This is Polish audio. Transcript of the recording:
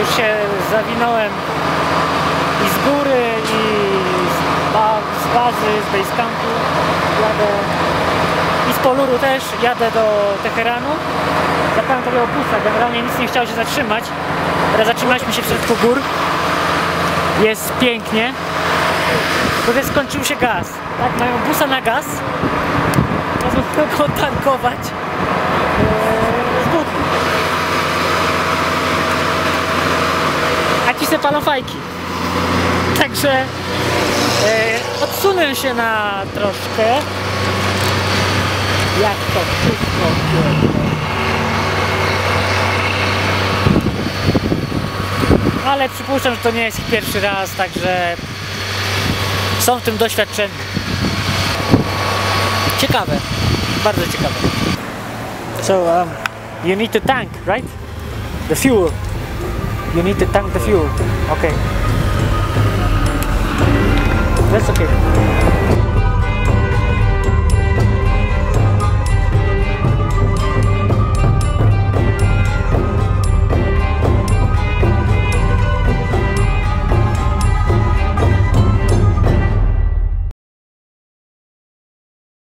Już się zawinąłem i z góry, i z, ba z bazy, z basecampu. Jadę i z Poluru też. Jadę do Teheranu. Zapałem tego busa. Generalnie nic nie chciało się zatrzymać. Teraz zatrzymaliśmy się w środku gór. Jest pięknie. Tutaj skończył się gaz. Tak, mają busa na gaz. Można tylko tankować se palą fajki. Także e, odsunę się na troszkę. Jak to wszystko. Ale przypuszczam, że to nie jest ich pierwszy raz, także są w tym doświadczeni. Ciekawe, bardzo ciekawe. So, um, you need to tank, right? The fuel. You need to tank the fuel. Okay. That's okay.